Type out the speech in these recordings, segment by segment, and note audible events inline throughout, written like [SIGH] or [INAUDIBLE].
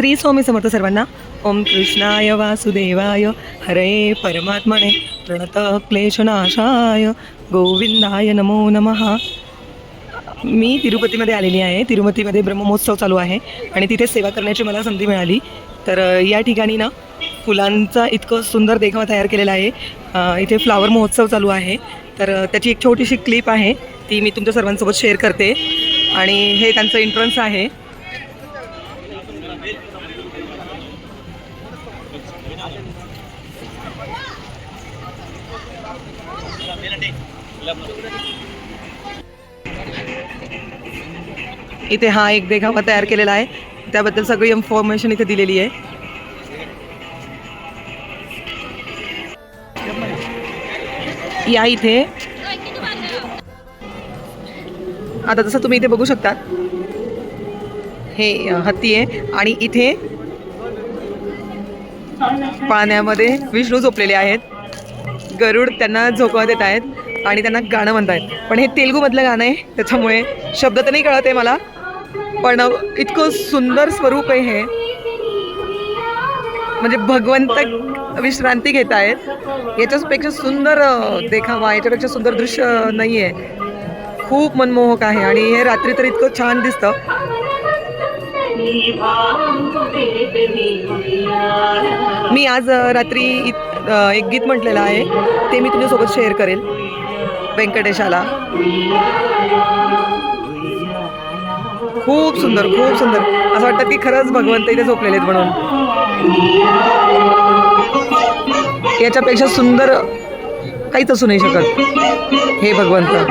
श्री स्वामी समर्थ सर्वांना. ओम कृष्णाय वासुदेवाय. हरे परमात्मने प्रणत क्लेशनाशाय. गोविंदाय नमो नमः. मी तिरुपतीमध्ये आलेली आहे. तिरुपतीमध्ये ब्रह्ममहोत्सव चालू आहे. आणि तिथे सेवा करण्याची मला संधी मिळाली. तर या ठिकाणी ना फुलांचा इतकं सुंदर देखावा तयार केलेला आहे. इथे फ्लावर महोत्सव चालू आहे. तर त्याची एक छोटीशी क्लिप आहे. ती मी तुमच्या सर्वांसोबत शेअर करते. आणि हे त्यांचं एंट्रन्स आहे. इथे हा एक देखावा तयार केलेला आहे. त्याबद्दल सगळी इन्फॉर्मेशन इथे दिलेली आहे. या इथे. आता जसं तुम्ही इथे बघू शकता हे हत्ती आहे. आणि इथे पाण्यामध्ये विष्णू झोपलेले आहेत. गरुड त्यांना झोपवत देत आहेत आणि त्यांना गाणं म्हणतायत. पण हे तेलुगूमधलं गाणं आहे त्याच्यामुळे शब्द तर नाही कळत आहे मला. पण इतकं सुंदर स्वरूप आहे हे. म्हणजे भगवंत विश्रांती घेत आहेत. याच्यापेक्षा सुंदर देखावा याच्यापेक्षा सुंदर दृश्य नाही आहे खूप मनमोहक आहे आणि हे रात्री तर इतकं छान दिसतं. मी आज रात्री इत- एक गीत म्हटलेलं आहे. ते मी तुझ्यासोबत शेअर करेल. व्यंकटेशाला खूप सुंदर खूप सुंदर. असं वाटतं की खरंच भगवंत इथे झोपलेले आहेत म्हणून. याच्यापेक्षा सुंदर काहीच असू नाही शकत. हे भगवंत.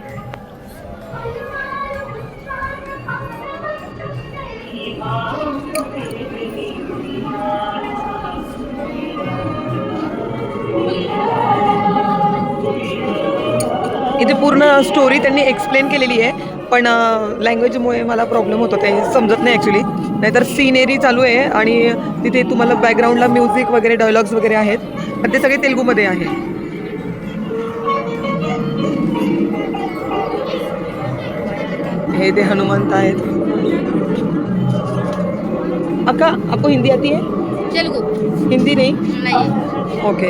इथे पूर्ण स्टोरी त्यांनी एक्सप्लेन केलेली आहे. पण लँग्वेजमुळे मला प्रॉब्लेम होतो. ते समजत नाही ॲक्च्युली नाहीतर सीनेरी चालू आहे आणि तिथे तुम्हाला बॅकग्राऊंडला म्युझिक वगैरे डायलॉग्स वगैरे आहेत. पण ते सगळे तेलुगूमध्ये आहे. हे ते हनुमंत आहेत. अक्का आपको हिंदी आती है तेलुगु. हिंदी नहीं? ओके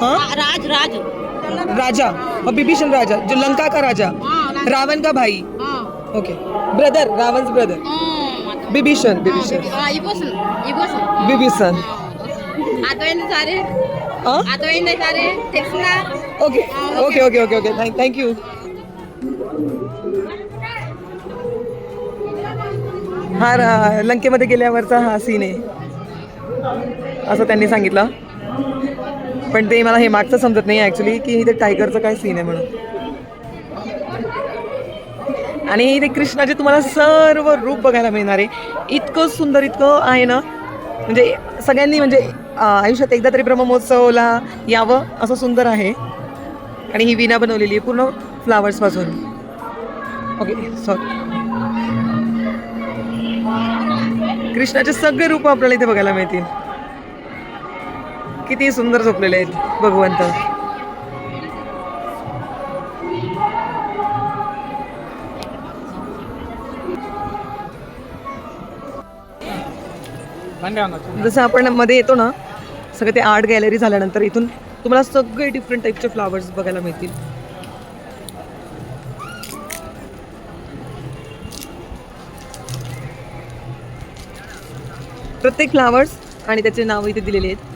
हाँ? राज राज. राजा. और विभीषण राजा. जो लंका का राजा. रावण का भाई. Okay. Brother Ravan brother Vibhishan Vibhishan Vibhishan okay. Okay. Okay okay okay thank you हा लंकेमध्ये गेल्यावरचा हा सीन आहे. असं त्यांनी सांगितलं. पण ते मला हे मागचं समजत नाही ॲक्च्युली की इथे टायगरचं काय सीन आहे म्हणून. आणि इथे कृष्णाचे तुम्हाला सर्व रूप बघायला मिळणार आहे. इतकं सुंदर इतकं आहे ना. म्हणजे सगळ्यांनी म्हणजे आयुष्यात एकदा तरी ब्रह्ममहोत्सवला यावं असं सुंदर आहे. आणि ही विना बनवलेली आहे पूर्ण फ्लावर्सपासून ओके सॉरी कृष्णाचे सगळे रूप आपल्याला इथे बघायला मिळतील. किती सुंदर झोपलेले आहेत भगवंत. जसं आपण मध्ये येतो ना सगळं ते आर्ट गॅलरी झाल्यानंतर इथून तुम्हाला सगळे डिफरंट टाईपचे फ्लावर्स बघायला मिळतील. प्रत्येक फ्लावर्स आणि त्याचे नाव इथे दिलेले आहेत.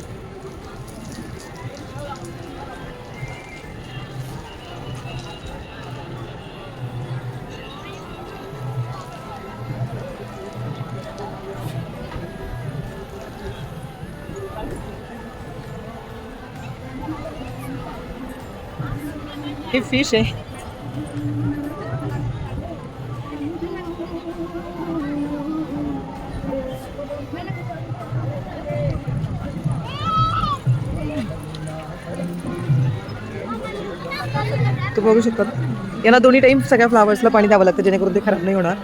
फिश आहे तू बघू शकता यांना दोन्ही टाइम सगळ्या फ्लावर्सला पाणी द्यावं लागतं जेणेकरून ते खराब नाही होणार.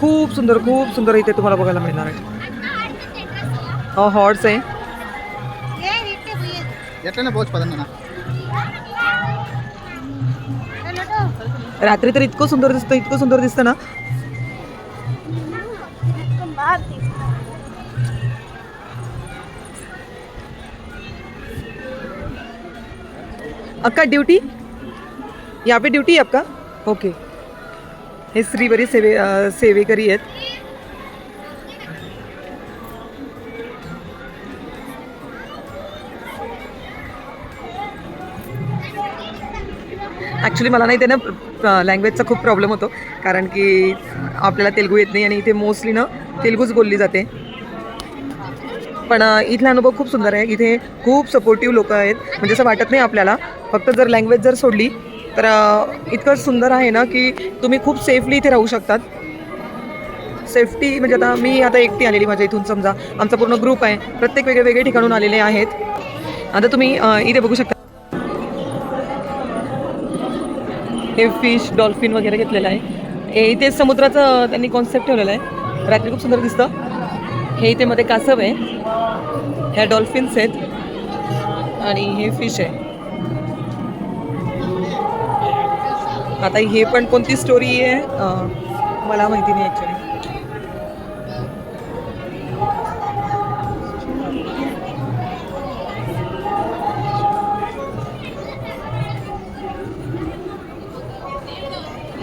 खूप सुंदर खूप सुंदर इथे तुम्हाला बघायला मिळणार आहे. हॉर्स आहे. ఎట్లనే పోవచ్చు పదండి रात्री तर इतकं सुंदर दिसतं इतकं सुंदर दिसतं ना अक्का ड्यूटी यहाँ पे ड्यूटी है आपका ओके हे श्रीवरी सेवे अं, सेवेकरी आहेत ॲक्च्युली मला नाही त्यांना लँग्वेजचा खूप प्रॉब्लेम होतो. कारण की आपल्याला तेलगू येत नाही आणि इथे मोस्टली ना तेलगूच बोलली जाते. पण इथला अनुभव खूप सुंदर आहे. इथे खूप सपोर्टिव्ह लोक आहेत. म्हणजे असं वाटत नाही आपल्याला. फक्त जर लँग्वेज जर सोडली तर इतकं सुंदर आहे ना की तुम्ही खूप सेफली इथे राहू शकतात. सेफ्टी म्हणजे आता मी आता एकटी आलेली माझ्या इथून समजा. आमचा पूर्ण ग्रुप आहे. प्रत्येक वेगळे वेगळे ठिकाणून आलेले आहेत. आता तुम्ही इथे बघू शकता. हे फिश डॉल्फिन वगैरे घेतलेलं आहे. हे इथे समुद्राचं त्यांनी कॉन्सेप्ट ठेवलेलं आहे. रात्री खूप सुंदर दिसतं. हे इथे मध्ये कासव आहे. ह्या डॉल्फिन्स आहेत. आणि हे फिश आहे. आता हे पण कोणती स्टोरी आहे? मला माहिती नाही ॲक्च्युली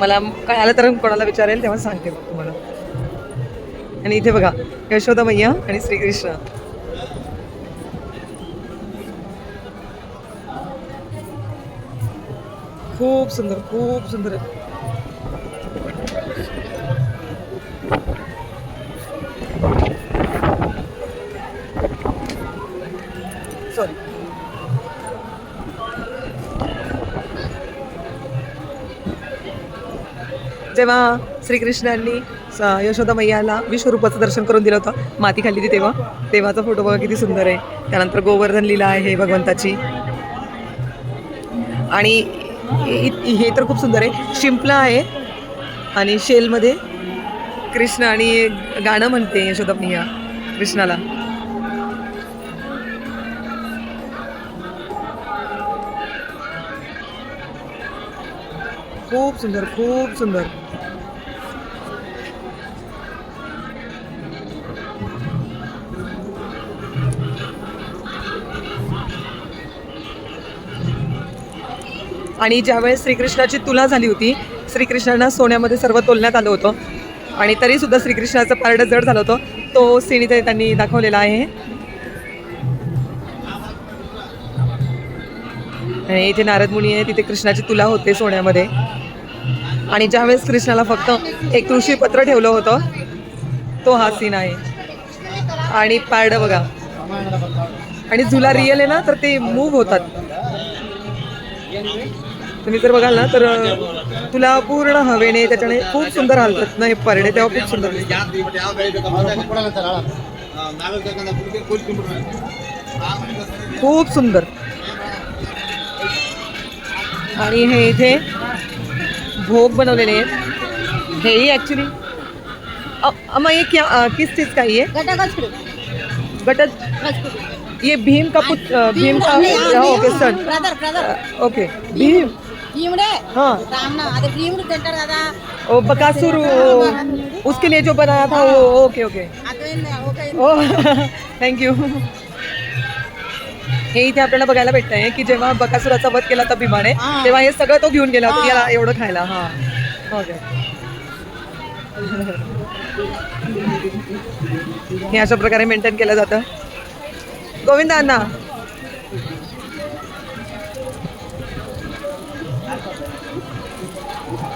मला काय आलं तर कोणाला विचारेल तेव्हा सांगते मग तुम्हाला. आणि इथे बघा यशोदा मैया आणि श्रीकृष्ण. खूप सुंदर खूप सुंदर. तेव्हा श्रीकृष्णांनी स- यशोदा मैयाला विश्वरूपाचं दर्शन करून दिलं होतं. माती खाल्ली ती तेव्हा. तेव्हाचा फोटो बघा किती सुंदर आहे. त्यानंतर गोवर्धन लीला आहे भगवंताची. आणि इ- हे तर खूप सुंदर आहे. शिंपला आहे. आणि शेलमध्ये कृष्ण आणि गाणं म्हणते यशोदा मैया कृष्णाला. खूप सुंदर खूप सुंदर. आणि ज्यावेळेस श्रीकृष्णाची तुला झाली होती श्रीकृष्णांना सोन्यामध्ये सर्व तोलण्यात आलं होतं. आणि तरी सुद्धा श्रीकृष्णाचं पारडं जड झालं होतं. तो सीन इथे त्यांनी दाखवलेला आहे. आणि इथे नारद मुनी आहे तिथे कृष्णाची तुला होते सोन्यामध्ये. आणि ज्यावेळेस कृष्णाला फक्त एक तुळशी पत्र ठेवलं होतं तो हा सीन आहे. आणि पारडं बघा. आणि झुला रिअल आहे ना तर ते मूव्ह होतात. तुम्ही जर बघाल ना तर तुला पूर्ण हवेने त्याच्याने खूप सुंदर हलकत हे परडे तेव्हा खूप सुंदर खूप सुंदर. आणि हे इथे भोग बनवलेले आहेत. हेही ॲक्च्युली मग ये क्या किस चीज काही आहे गटक ये भीम का पुत भीम का ओके सर. ओके. भीम. భీముడే हाँ రామ్న అదే భీముడు తింటాడు కదా ओ बकासुर वो उसके लिए जो बनाया था वो ओके ओके అర్థమైంది ఓకే ओ थँक्यू [LAUGHS] हे इथे आपल्याला बघायला भेटत आहे की जेव्हा बकासुराचा वध केला होता भीमाने हा. तेव्हा हे सगळं तो घेऊन गेला होता हा. याला एवढं खायला हा ओके [LAUGHS] हे अशा प्रकारे मेंटेन केलं जातं गोविंदा अण्णा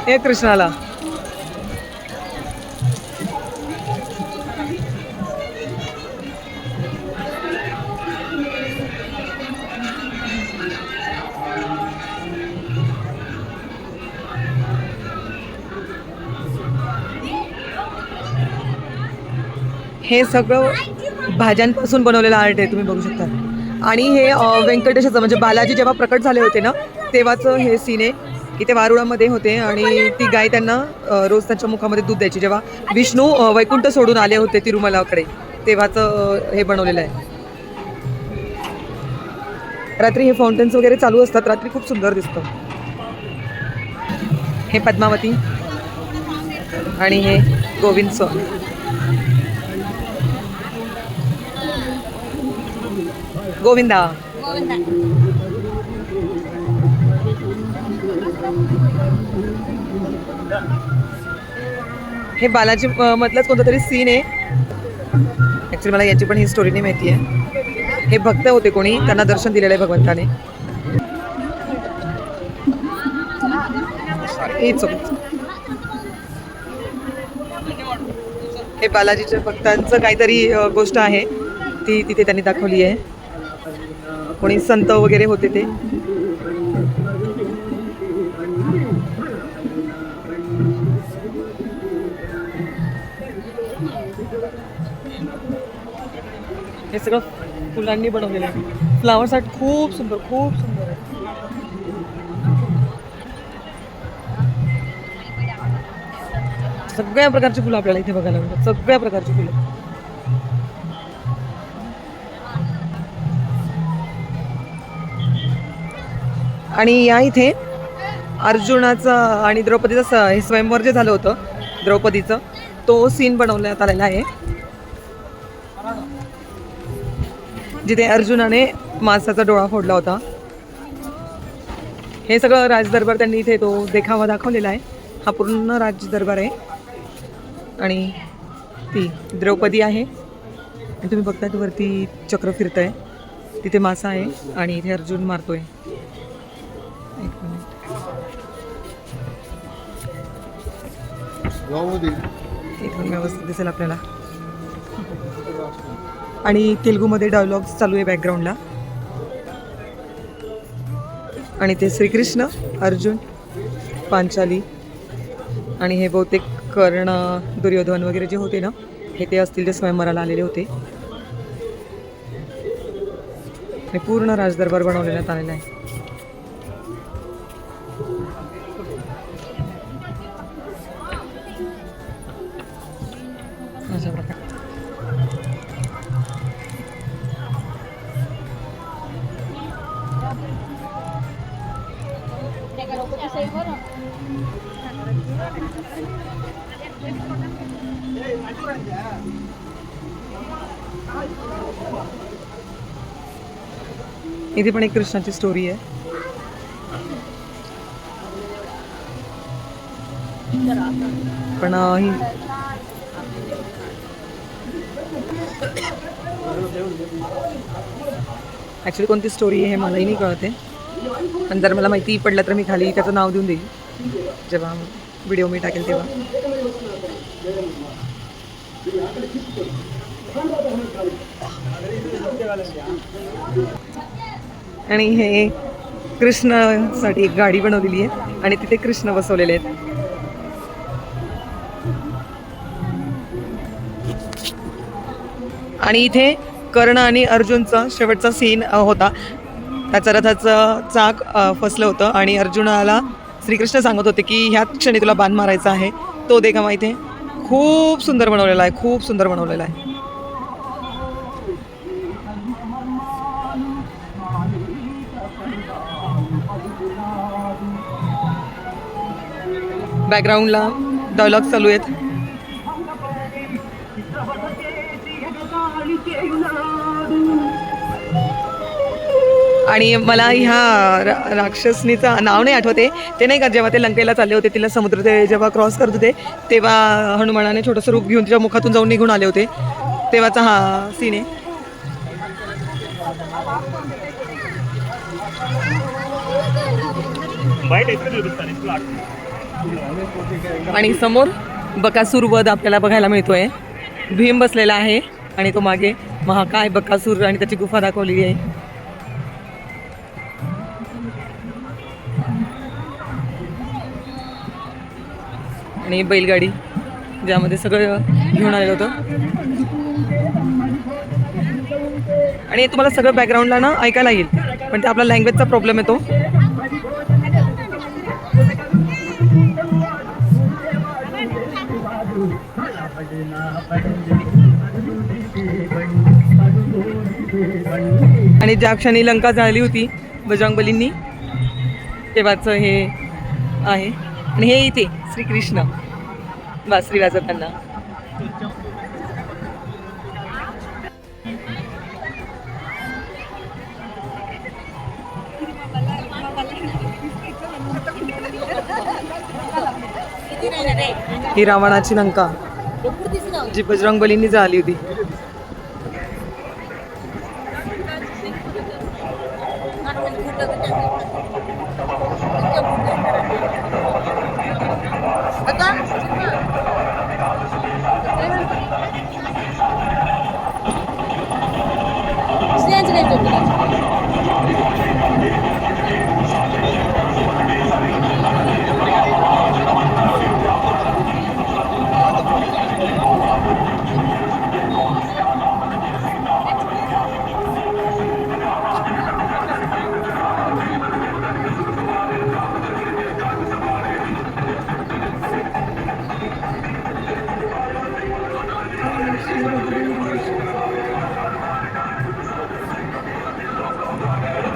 हे कृष्णाला. हे सगळं भाज्यांपासून बनवलेलं आर्ट आहे तुम्ही बघू शकता. आणि हे व्यंकटेशाचं म्हणजे बालाजी जेव्हा प्रकट झाले होते ना तेव्हाचं हे सीन आहे. इथे वारुळामध्ये होते आणि ती गाय त्यांना रोज त्यांच्या मुखामध्ये दूध द्यायची. जेव्हा विष्णू वैकुंठ सोडून आले होते तिरुमलाकडे तेव्हाचं हे बनवलेलं आहे. रात्री हे फाउंटेन्स वगैरे चालू असतात. रात्री खूप सुंदर दिसतं. हे पद्मावती आणि हे गोविंद स्वामी गोविंदा. हे बालाजी मधलाच कोणता कोणतं तरी सीन आहे. ॲक्च्युली मला याची पण ही स्टोरी नाही माहिती आहे. हे भक्त होते कोणी? त्यांना दर्शन दिलेलं आहे भगवंताने. हे हे बालाजीच्या भक्तांचं काहीतरी गोष्ट आहे. ती तिथे त्यांनी दाखवली आहे. कोणी संत वगैरे होते ते. हे सगळं फुलांनी बनवलेलं आहे. फ्लावर्स आर्ट खूप सुंदर खूप सुंदर आहे. सगळ्या प्रकारची फुलं आपल्याला इथे बघायला मिळतात. सगळ्या प्रकारची फुलं. आणि या इथे अर्जुनाचं आणि द्रौपदीचं हे स्वयंवर जे झालं होतं द्रौपदीचं तो सीन बनवण्यात आलेला आहे. जिथे अर्जुनाने मासाचा डोळा फोडला होता. हे सगळं राजदरबार त्यांनी इथे तो देखावा दाखवलेला आहे. हा पूर्ण राजदरबार आहे. आणि ती द्रौपदी आहे. आणि तुम्ही बघताय तो वरती चक्र फिरत आहे तिथे मासा आहे आणि इथे अर्जुन मारतोय. एक मिनिट. एक व्यवस्थित दिसेल आपल्याला. आणि तेलगूमध्ये डायलॉग्स चालू आहे बॅकग्राऊंडला आणि ते श्रीकृष्ण अर्जुन पांचाली आणि हे बहुतेक कर्ण दुर्योधन वगैरे जे होते ना हे ते असतील ते स्वयंवराला आलेले होते. हे पूर्ण राजदरबार बनवलेला आलेला आहे. इथे पण एक कृष्णाची स्टोरी आहे. पण ही ॲक्च्युली कोणती स्टोरी आहे हे मलाही नाही कळते. पण जर मला माहिती पडलं तर मी खाली त्याचं नाव देऊन देईन जेव्हा व्हिडिओ मी टाकेल तेव्हा. आणि हे कृष्णासाठी एक गाडी बनवलेली आहे आणि तिथे कृष्ण बसवलेले आहेत. आणि इथे कर्ण आणि अर्जुनचा शेवटचा सीन होता. त्याचा रथाचं चाक फसलं होतं आणि अर्जुनाला श्रीकृष्ण सांगत होते की ह्याच क्षणी तुला बाण मारायचा आहे. तो दे देखावा इथे. खूप सुंदर बनवलेला आहे खूप सुंदर बनवलेला आहे. बॅकग्राऊंडला डायलॉग चालू आहेत. आणि मला ह्या रा- राक्षसनीचं नाव नाही आठवते ते नाही का जेव्हा ते लंकेला चालले होते तिला समुद्र ते जेव्हा क्रॉस करत होते तेव्हा हनुमानाने छोटंसं रूप घेऊन तिच्या मुखातून जाऊन निघून आले होते. तेव्हाचा हा सीन आहे. आणि समोर बकासूर वध आपल्याला बघायला मिळतोय. भीम बसलेला आहे आणि तो मागे महाकाय बकासूर? आणि त्याची गुफा दाखवलेली आहे. आणि बैलगाडी ज्यामध्ये सगळं घेऊन आलेलं होतं. आणि तुम्हाला सगळं बॅकग्राऊंडला ना ऐकायला येईल पण ते आपला लँग्वेजचा प्रॉब्लेम येतो. आणि ज्या क्षणी लंका झाली होती बजरंगबलींनी तेव्हाचं हे आहे. आणि हे इथे श्रीकृष्ण. बासरी वाजवताना ही रावणाची लंका. जी बजरंगबलींनी झाली होती.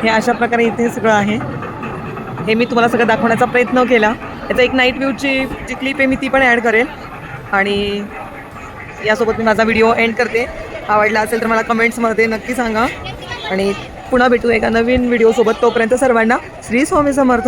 हे अशा प्रकारे इथे सगळं आहे. हे मी तुम्हाला सगळं दाखवण्याचा प्रयत्न केला. याचा एक नाईट व्ह्यूची जी क्लिप आहे मी ती पण ॲड करेल. आणि यासोबत मी माझा व्हिडिओ एंड करते. आवडला असेल तर मला कमेंट्समध्ये नक्की सांगा. आणि पुन्हा भेटू एका नवीन व्हिडिओसोबत तोपर्यंत सर्वांना श्री स्वामी समर्थ.